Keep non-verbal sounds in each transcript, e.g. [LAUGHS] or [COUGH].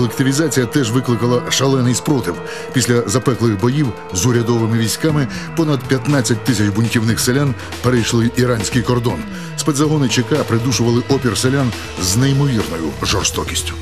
колективізація теж викликала шалений спротив. Після запеклих боїв з урядовими військами понад 15 тисяч бунтівних селян перейшли іранський кордон. Спецзагони ЧК придушували опір селян з неймовірною жорстокістю.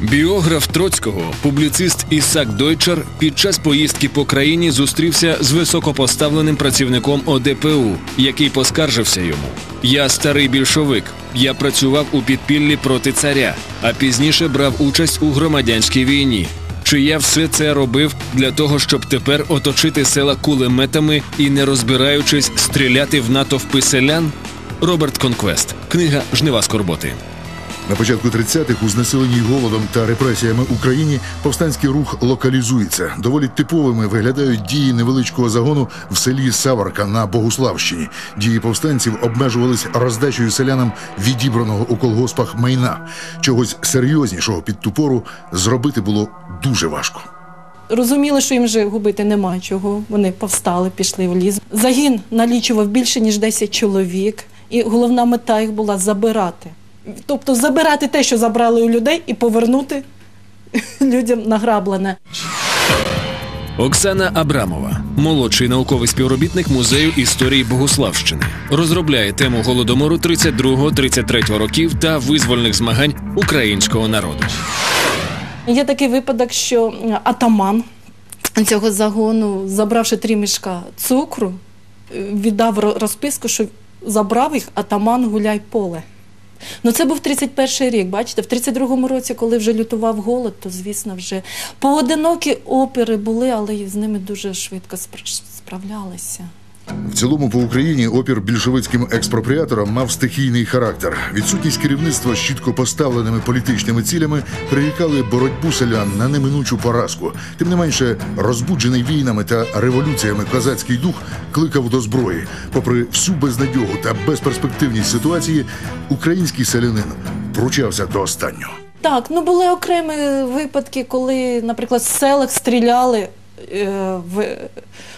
Біограф Троцького, публіцист Ісак Дойчер, під час поїздки по країні зустрівся з високопоставленим працівником ОДПУ, який поскаржився йому. Я старий більшовик. Я працював у підпіллі проти царя, а пізніше брав участь у громадянській війні. Чи я все це робив для того, щоб тепер оточити села кулеметами і, не розбираючись, стріляти в натовпи селян? Роберт Конквест, книга Жнива скорботи. На початку 30-х у знесиленій голодом та репресіями Україні повстанський рух локалізується. Доволі типовими виглядають дії невеличкого загону в селі Саварка на Богуславщині. Дії повстанців обмежувались роздачею селянам відібраного у колгоспах майна. Чогось серйознішого під ту пору зробити було дуже важко. Розуміли, що їм вже губити нема чого. Вони повстали, пішли в ліс. Загін налічував більше ніж 10 чоловік, і головна мета їх була забирати. Тобто забирати те, що забрали у людей, і повернути [LAUGHS] людям награблене. Оксана Абрамова, молодший науковий співробітник музею історії Богославщини, розробляє тему голодомору 32-33 років та визвольних змагань українського народу. Є такий випадок, що атаман цього загону, забравши три мішка цукру, віддав розписку, що забрав їх атаман гуляй поле. Ну це був 31-й рік. Бачите, в 32-му році, коли вже лютував голод, то звісно вже поодинокі опери були, але з ними дуже швидко справлялися. В цілому по Україні опір більшовицьким експропріаторам мав стихійний характер. Відсутність керівництва з чітко поставленими політичними цілями прирікали боротьбу селян на неминучу поразку. Тим не менше, розбуджений війнами та революціями козацький дух кликав до зброї. Попри всю безнадьогу та безперспективність ситуації, український селянин пручався до останнього. Так, ну були окремі випадки, коли, наприклад, селах стріляли в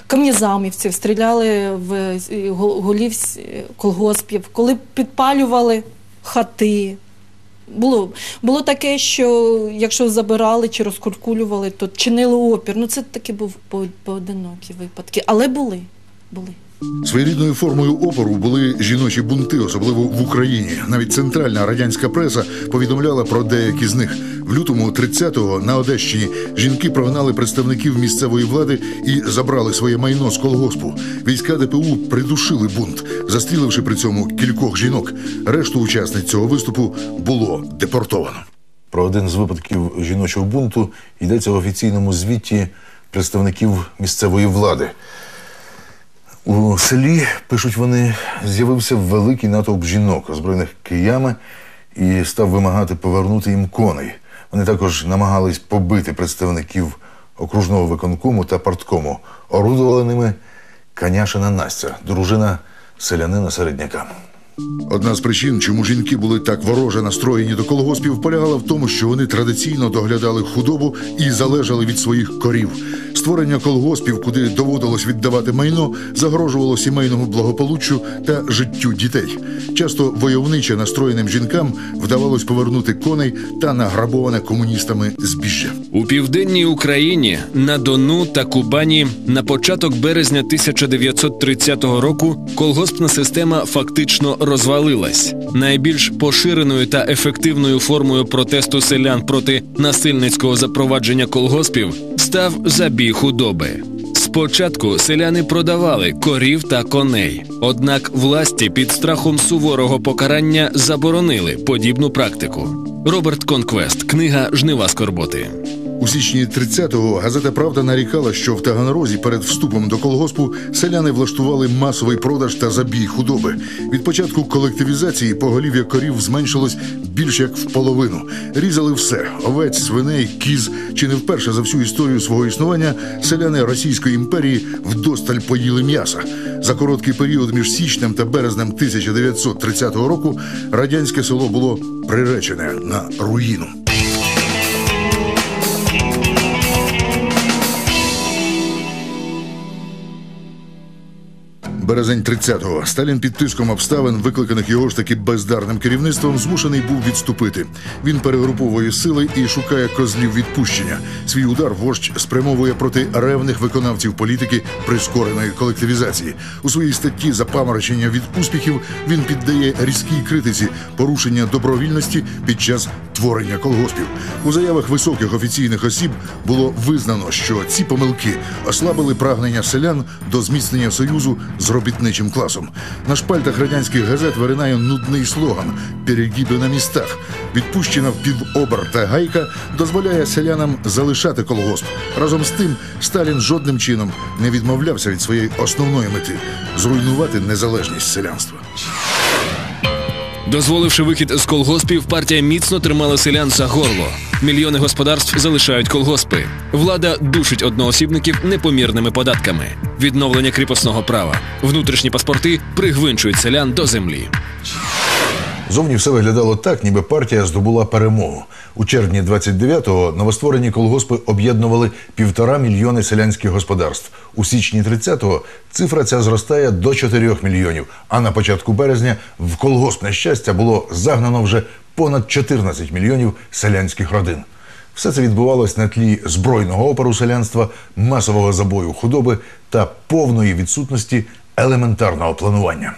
кам'язамівців, стріляли в голів колгоспів, коли підпалювали хати. Було було таке, що якщо забирали чи розкуркулювали, то чинили опір. Ну це такі був поодинокі випадки, але були. були. Своєрідною формою опору були жіночі бунти, особливо в Україні. Навіть центральна радянська преса повідомляла про деякі з них. В лютому 30-го на Одещині жінки прогнали представників місцевої влади і забрали своє майно з колгоспу. Війська ДПУ придушили бунт, застріливши при цьому кількох жінок. Решту учасниць цього виступу було депортовано. Про один з випадків жіночого бунту йдеться в офіційному звіті представників місцевої влади. У селі, пишуть вони, з'явився великий натовп жінок, озброєних киями, і став вимагати повернути їм коней. Вони також намагались побити представників окружного виконкому та парткому, орудували ними Каняшина Настя, дружина селянина середняка. Одна з причин, чому жінки були так вороже настроєні до колгоспів, полягала в тому, що вони традиційно доглядали худобу і залежали від своїх корів. Створення колгоспів, куди доводилось віддавати майно, загрожувало сімейному благополуччю та життю дітей. Часто войовниче настроєним жінкам вдавалось повернути коней та награбоване комуністами збіжжя у південній Україні на Дону та Кубані на початок березня 1930 року колгоспна система фактично розвалилась. Найбільш поширеною та ефективною формою протесту селян проти насильницького запровадження колгоспів став забій худоби. Спочатку селяни продавали корів та коней, однак власті під страхом суворого покарання заборонили подібну практику. Роберт Конквест, книга Жнива скорботи. У січні 30-го газета Правда нарікала, що в Таганрозі перед вступом до колгоспу селяни влаштували масовий продаж та забій худоби. Від початку колективізації поголів'я корів зменшилось більш як в половину. Різали все: овець, свиней, кіз. Чи не вперше за всю історію свого існування селяни Російської імперії вдосталь поїли м'яса. За короткий період між січнем та березнем 1930 року радянське село було приречене на руїну. Березень 30-го. Сталін під тиском обставин, викликаних його ж таки бездарним керівництвом, змушений був відступити. Він перегруповує сили і шукає козлів відпущення. Свій удар вождь спрямовує проти ревних виконавців політики прискореної колективізації. У своїй статті запаморочення від успіхів він піддає різкій критиці порушення добровільності під час творення колгоспів. У заявах високих офіційних осіб було визнано, що ці помилки ослабили прагнення селян до зміцнення союзу з робітничим класом. На шпальтах радянських газет виринає нудний слоган «Перегиби на містах. Відпущена в півобер та гайка дозволяє селянам залишати колгосп. Разом з тим, Сталін жодним чином не відмовлявся від своєї основної мети зруйнувати незалежність селянства. Дозволивши вихід з колгоспів, партія міцно тримала селян за горло. Мільйони господарств залишають колгоспи. Влада душить одноосібників непомірними податками. Відновлення кріпосного права. Внутрішні паспорти пригвинчують селян до землі. Зовні все виглядало так, ніби партія здобула перемогу. У червні 29-го новостворені колгоспи об'єднували півтора мільйони селянських господарств. У січні 30-го цифра ця зростає до 4 мільйонів. А на початку березня в колгоспне щастя було загнано вже понад 14 мільйонів селянських родин. Все це відбувалось на тлі збройного опору селянства, масового забою худоби та повної відсутності елементарного планування.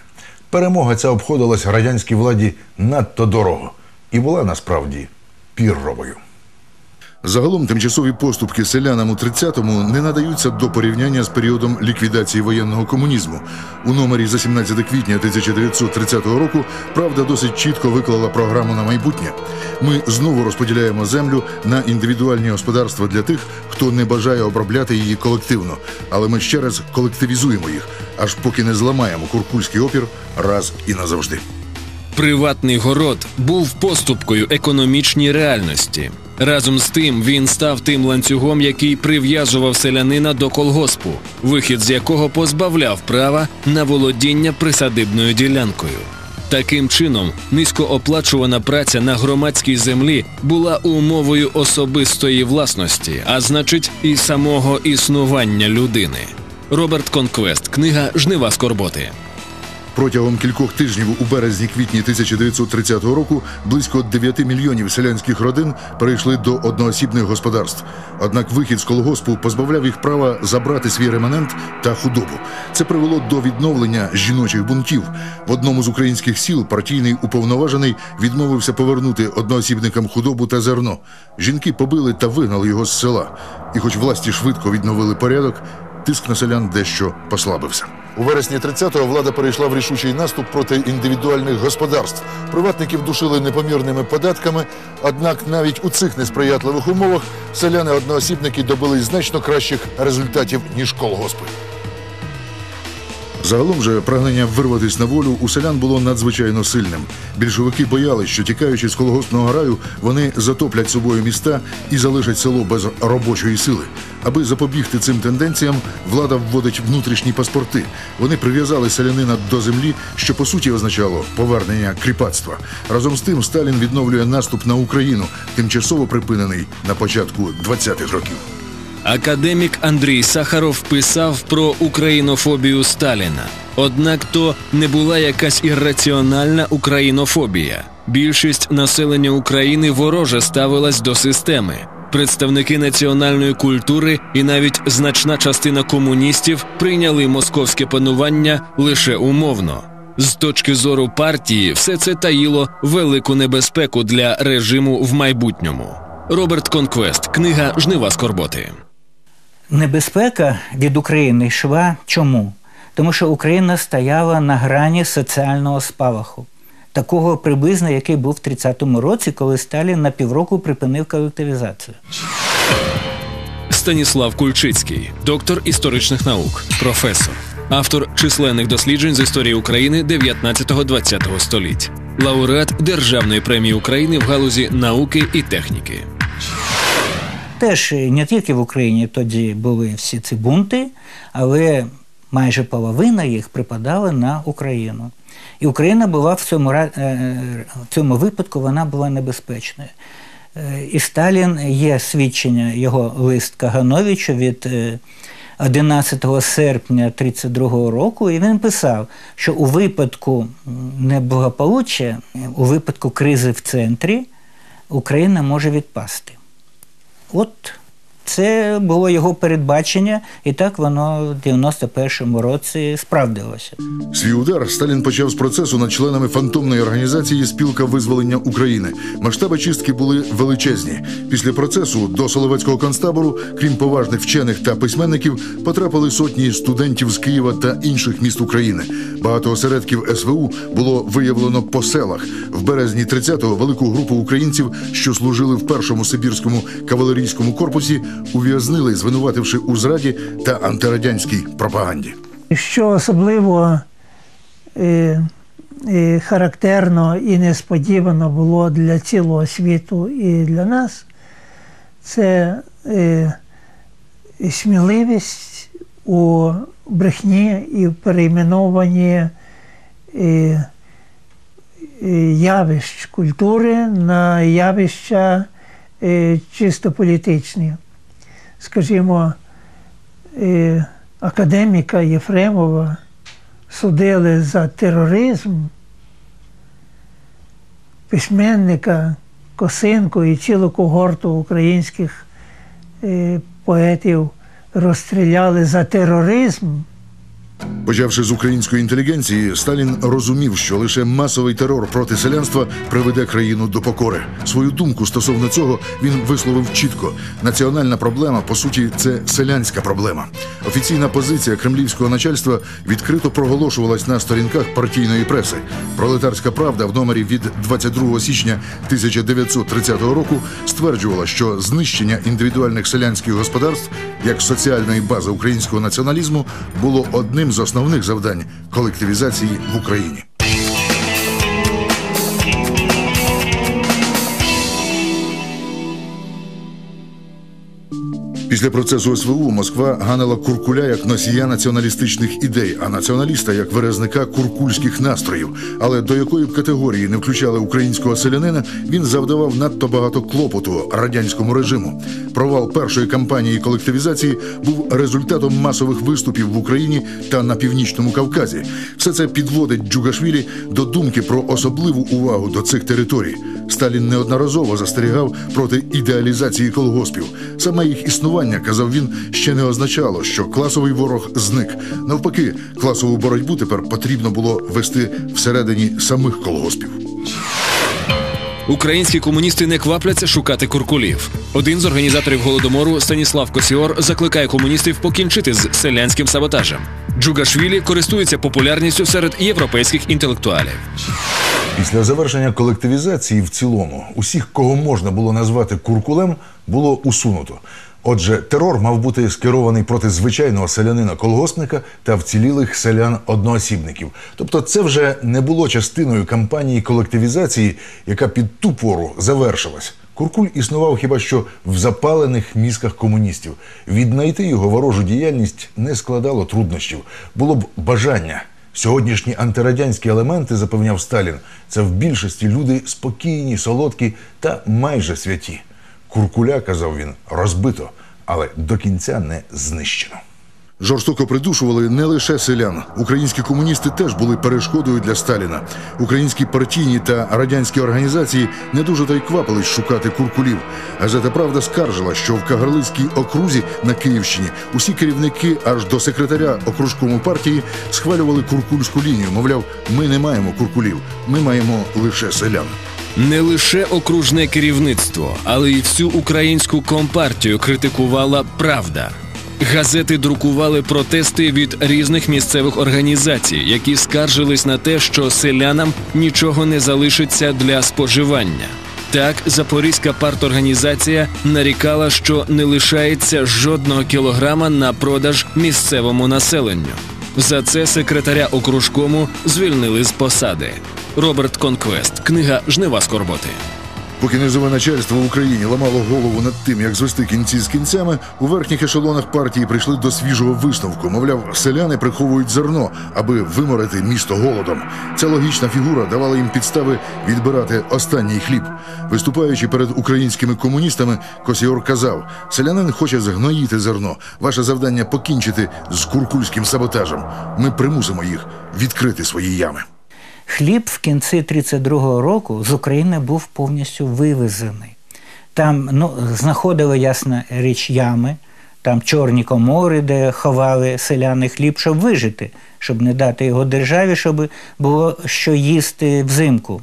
Перемога ця обходилась радянській владі надто дорого і була насправді пірровою. Загалом тимчасові поступки селянам у 30-му не надаються до порівняння з періодом ліквідації воєнного комунізму. У номері за 17 квітня 1930 року правда досить чітко виклала програму на майбутнє. Ми знову розподіляємо землю на індивідуальні господарства для тих, хто не бажає обробляти її колективно. Але ми ще раз колективізуємо їх, аж поки не зламаємо куркульський опір раз і назавжди. Приватний город був поступкою економічній реальності. Разом з тим він став тим ланцюгом, який прив'язував селянина до колгоспу, вихід з якого позбавляв права на володіння присадибною ділянкою. Таким чином, низькооплачувана праця на громадській землі була умовою особистої власності, а значить, і самого існування людини. Роберт Конквест, книга Жнива скорботи. Протягом кількох тижнів у березні-квітні 1930 року близько 9 мільйонів селянських родин перейшли до одноосібних господарств. Однак вихід з колгоспу позбавляв їх права забрати свій реманент та худобу. Це привело до відновлення жіночих бунтів. В одному з українських сіл партійний уповноважений відмовився повернути одноосібникам худобу та зерно. Жінки побили та вигнали його з села. І, хоч власті швидко відновили порядок, тиск на селян дещо послабився. У вересні 30-го влада перейшла в рішучий наступ проти індивідуальних господарств. Приватників душили непомірними податками. Однак навіть у цих несприятливих умовах селяни-одноосібники добились значно кращих результатів ніж колгоспи. Загалом же прагнення вирватися на волю у селян було надзвичайно сильним. Більшовики боялись, що тікаючи з колгоспного раю, вони затоплять собою міста і залишать село без робочої сили. Аби запобігти цим тенденціям, влада вводить внутрішні паспорти. Вони прив'язали селянина до землі, що по суті означало повернення кріпацтва. Разом з тим Сталін відновлює наступ на Україну, тимчасово припинений на початку 20-х років. Академік Андрій Сахаров писав про українофобію Сталіна. Однак то не була якась ірраціональна українофобія. Більшість населення України вороже ставилась до системи. Представники національної культури і навіть значна частина комуністів прийняли московське панування лише умовно. З точки зору партії, все це таїло велику небезпеку для режиму в майбутньому. Роберт Конквест, книга Жнива скорботи. Небезпека від України йшла чому? Тому що Україна стояла на грані соціального спалаху, такого приблизно, який був в 30-му році, коли Сталін на півроку припинив колективізацію. Станіслав Кульчицький, доктор історичних наук, професор, автор численних досліджень з історії України 19-20 століть, лауреат Державної премії України в галузі науки і техніки. Теж не тільки в Україні тоді були всі ці бунти, але майже половина їх припадала на Україну. І Україна була в цьому, е, в цьому випадку вона була небезпечною. Е, І Сталін є свідчення його лист Кагановичу від е, 11 серпня 32 року, і він писав, що у випадку неблагополуччя, у випадку кризи в центрі, Україна може відпасти. What? Це було його передбачення, і так воно в 91-му році справдилося. Свій удар Сталін почав з процесу над членами фантомної організації Спілка визволення України. Масштаби чистки були величезні. Після процесу до Соловецького концтабору, крім поважних вчених та письменників, потрапили сотні студентів з Києва та інших міст України. Багато осередків СВУ було виявлено по селах. В березні 30-го велику групу українців, що служили в першому сибірському кавалерійському корпусі, ув'язнили, звинувативши у зраді та антирадянській пропаганді. Що особливо е, е, характерно і несподівано було для цілого світу і для нас, це е, сміливість у брехні і в перейменованні явищ культури на явища чисто політичні. Скажімо, академіка Єфремова судили за тероризм, письменника Косинку і цілу когорту українських е, поетів розстріляли за тероризм. Почавши з української інтелігенції, Сталін розумів, що лише масовий терор проти селянства приведе країну до покори. Свою думку стосовно цього він висловив чітко: національна проблема, по суті, це селянська проблема. Офіційна позиція кремлівського начальства відкрито проголошувалась на сторінках партійної преси. Пролетарська правда в номері від 22 січня 1930 року стверджувала, що знищення індивідуальних селянських господарств як соціальної бази українського націоналізму було одним з основних завдань колективізації в Україні. Після процесу СВУ Москва ганила Куркуля як носія націоналістичних ідей, а націоналіста як виразника куркульських настроїв. Але до якої б категорії не включали українського селянина, він завдавав надто багато клопоту радянському режиму. Провал першої кампанії колективізації був результатом масових виступів в Україні та на північному Кавказі. Все це підводить Джугашвілі до думки про особливу увагу до цих територій. Сталін неодноразово застерігав проти ідеалізації колгоспів. Саме їх існування, казав він, ще не означало, що класовий ворог зник. Навпаки, класову боротьбу тепер потрібно було вести всередині самих колгоспів. Українські комуністи не квапляться шукати куркулів. Один з організаторів голодомору Станіслав Косіор закликає комуністів покінчити з селянським саботажем. Джугашвілі користується популярністю серед європейських інтелектуалів. Після завершення колективізації в цілому усіх, кого можна було назвати куркулем, було усунуто. Отже, терор мав бути скерований проти звичайного селянина-колгоспника та вцілілих селян-одноосібників. Тобто, це вже не було частиною кампанії колективізації, яка під ту пору завершилась. Куркуль існував хіба що в запалених мізках комуністів. Віднайти його ворожу діяльність не складало труднощів. Було б бажання. Сьогоднішні антирадянські елементи, запевняв Сталін, це в більшості люди спокійні, солодкі та майже святі. Куркуля, казав він, розбито, але до кінця не знищено. Жорстоко придушували не лише селян. Українські комуністи теж були перешкодою для Сталіна. Українські партійні та радянські організації не дуже та й квапились шукати куркулів. Газета Правда скаржила, що в Кагарлицькій окрузі на Київщині усі керівники аж до секретаря окружкому партії схвалювали куркульську лінію. Мовляв, ми не маємо куркулів, ми маємо лише селян. Не лише окружне керівництво, але й всю українську компартію критикувала правда. Газети друкували протести від різних місцевих організацій, які скаржились на те, що селянам нічого не залишиться для споживання. Так, Запорізька парторганізація нарікала, що не лишається жодного кілограма на продаж місцевому населенню. За це секретаря окружкому звільнили з посади. Роберт Конквест, книга Жнива скорботи. Поки низове начальство в Україні ламало голову над тим, як звести кінці з кінцями, у верхніх ешелонах партії прийшли до свіжого висновку. Мовляв, селяни приховують зерно, аби виморити місто голодом. Ця логічна фігура давала їм підстави відбирати останній хліб. Виступаючи перед українськими комуністами, Косіор казав: селянин хоче згноїти зерно. Ваше завдання покінчити з куркульським саботажем. Ми примусимо їх відкрити свої ями. Хліб в кінці 32-го року з України був повністю вивезений. Там ну, знаходили ясна річ ями, там чорні комори, де ховали селяни хліб, щоб вижити, щоб не дати його державі, щоб було що їсти взимку.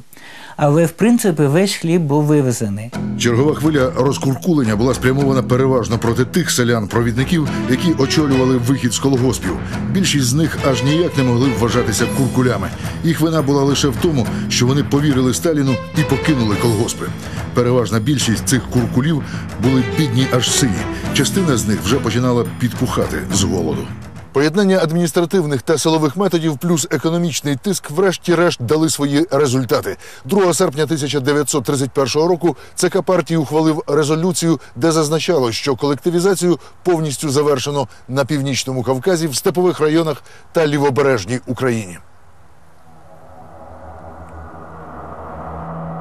Але в принципі весь хліб був вивезений. Чергова хвиля розкуркулення була спрямована переважно проти тих селян-провідників, які очолювали вихід з колгоспів. Більшість з них аж ніяк не могли вважатися куркулями. Їх вина була лише в тому, що вони повірили Сталіну і покинули колгоспи. Переважна більшість цих куркулів були бідні аж сині. Частина з них вже починала підпухати з голоду. Поєднання адміністративних та силових методів плюс економічний тиск, врешті-решт, дали свої результати. 2 серпня 1931 року ЦК партії ухвалив резолюцію, де зазначало, що колективізацію повністю завершено на північному Кавказі, в степових районах та лівобережній Україні.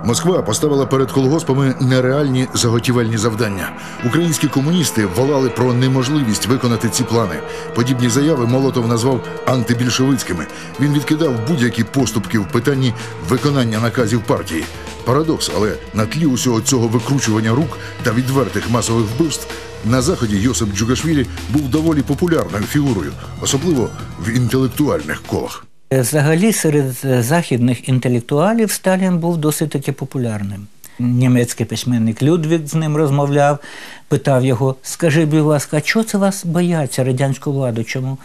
Москва поставила перед колгоспами нереальні заготівельні завдання. Українські комуністи волали про неможливість виконати ці плани. Подібні заяви Молотов назвав антибільшовицькими. Він відкидав будь-які поступки в питанні виконання наказів партії. Парадокс, але на тлі усього цього викручування рук та відвертих масових вбивств на заході Йосип Джугашвілі був доволі популярною фігурою, особливо в інтелектуальних колах. Взагалі, серед е, західних інтелектуалів Сталін був досить таки популярним. Німецький письменник Людвік з ним розмовляв, питав його: скажи, будь ласка, чого це вас бояться радянську владу? Чому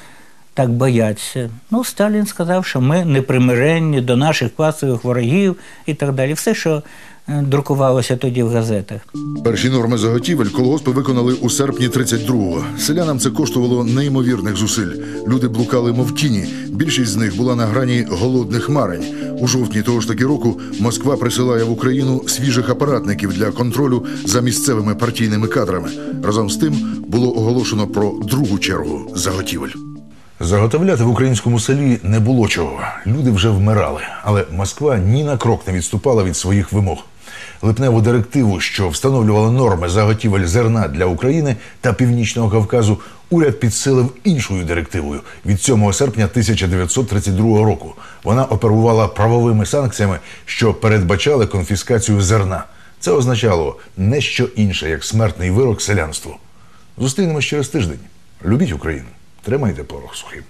так бояться? Ну, Сталін сказав, що ми непримиренні до наших класових ворогів і так далі. Все, що е, друкувалося тоді в газетах. Перші норми заготівель колгоспи виконали у серпні 32-го. Селянам це коштувало неймовірних зусиль. Люди блукали мов тіні. Більшість з них була на грані голодних марень. У жовтні того ж таки року Москва присилає в Україну свіжих апаратників для контролю за місцевими партійними кадрами. Разом з тим було оголошено про другу чергу заготівель. Заготовляти в українському селі не було чого. Люди вже вмирали, але Москва ні на крок не відступала від своїх вимог. Липневу директиву, що встановлювала норми заготівель зерна для України та Північного Кавказу, уряд підсилив іншою директивою від 7 серпня 1932 року. Вона оперувала правовими санкціями, що передбачали конфіскацію зерна. Це означало не що інше, як смертний вирок селянству. Зустрінемось через тиждень. Любіть Україну, тримайте порох сухим.